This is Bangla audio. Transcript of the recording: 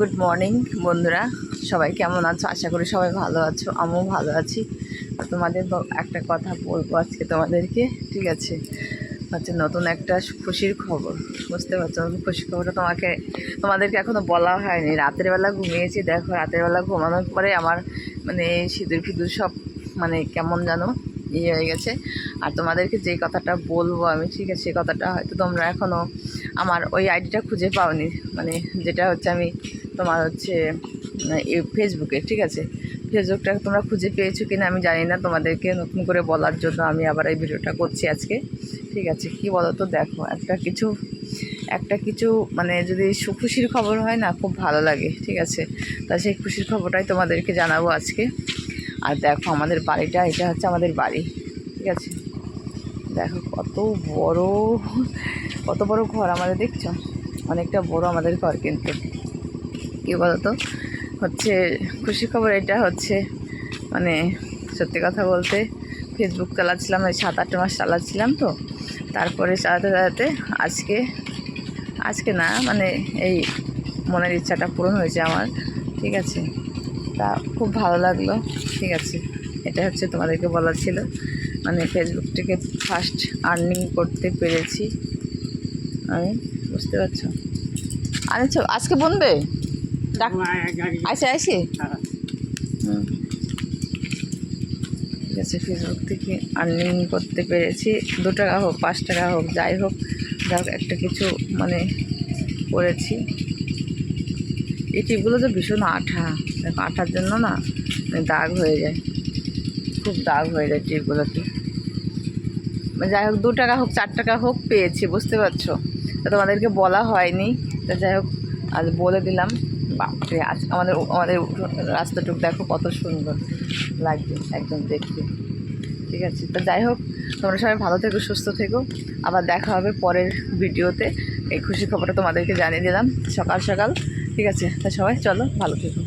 গুড মর্নিং বন্ধুরা। সবাই কেমন আছো? আশা করি সবাই ভালো আছো। আমিও ভালো আছি। তোমাদের একটা কথা বলব আজকে তোমাদেরকে, ঠিক আছে? হচ্ছে নতুন একটা খুশির খবর, বুঝতে পারছ? খুশির খবরটা তোমাকে, তোমাদেরকে এখনও বলা হয়নি। রাতের বেলা ঘুমিয়েছি, দেখো, রাতের বেলা ঘুমানোর পরে আমার মানে সিঁদুর ফিদুর সব মানে কেমন যেন ইয়ে হয়ে গেছে। আর তোমাদেরকে যে কথাটা বলব আমি, ঠিক আছে? সেই কথাটা হয়তো তোমরা এখনও আমার ওই আইডিটা খুঁজে পাওনি। মানে যেটা হচ্ছে আমি তোমার হচ্ছে ফেসবুকে ঠিক আছে? ফেসবুকটা তোমরা খুঁজে পেয়েছ কিনা আমি জানি না, তোমাদেরকে নতুন করে বলার জন্য আমি আবার এই ভিডিওটা করছি আজকে। ঠিক আছে, কি বলো তো দেখো, একটা কিছু একটা কিছু মানে যদি খুশির খবর হয় না, খুব ভালো লাগে, ঠিক আছে? তা সেই খুশির খবরটাই তোমাদেরকে জানাব আজকে। আর দেখো, আমাদের বাড়িটা, এটা হচ্ছে আমাদের বাড়ি, ঠিক আছে? দেখো, কত বড় কত বড় ঘর আমাদের, দেখছ? অনেকটা বড় আমাদের ঘর কিন্তু। কী বলতো? হচ্ছে খুশি খবর এটা হচ্ছে মানে সত্যি কথা বলতে ফেসবুক চালাচ্ছিলাম, এই সাত আট মাস চালাচ্ছিলাম তো। তারপরে চালাতে চালাতে আজকে আজকে না মানে এই মনের ইচ্ছাটা পূরণ হয়েছে আমার, ঠিক আছে? তা খুব ভালো লাগল, ঠিক আছে? এটা হচ্ছে তোমাদেরকে বলার ছিল। মানে ফেসবুক থেকে ফার্স্ট আর্নিং করতে পেরেছি। আমি, বুঝতে পারছ? আচ্ছা আজকে বলবে আসে হুম। ঠিক আছে। ফেসবুক থেকে আর্নিং করতে পেরেছি। দু টাকা হোক পাঁচ টাকা হোক যাই হোক যাই হোক একটা কিছু মানে করেছি। এই টিপগুলো তো ভীষণ আঠা। দেখো আঠার জন্য না মানে দাগ হয়ে যায়। খুব দাগ হয়ে যায় টিপগুলোতে মানে যাই হোক দু টাকা হোক চার টাকা হোক পেয়েছি বুঝতে পারছ? তা তোমাদেরকে বলা হয়নি। তা যাই হোক আজ বলে দিলাম। বাপরে, আজ আমাদের আমাদের রাস্তাটুক দেখো কত সুন্দর লাগবে একদম দেখতে। ঠিক আছে, তো যাই হোক, তোমরা সবাই ভালো থেকো, সুস্থ থেকো। আবার দেখা হবে পরের ভিডিওতে। এই খুশি খবরটা তোমাদেরকে জানিয়ে দিলাম সকাল সকাল। ঠিক আছে, তা সবাই চলো ভালো থেকো।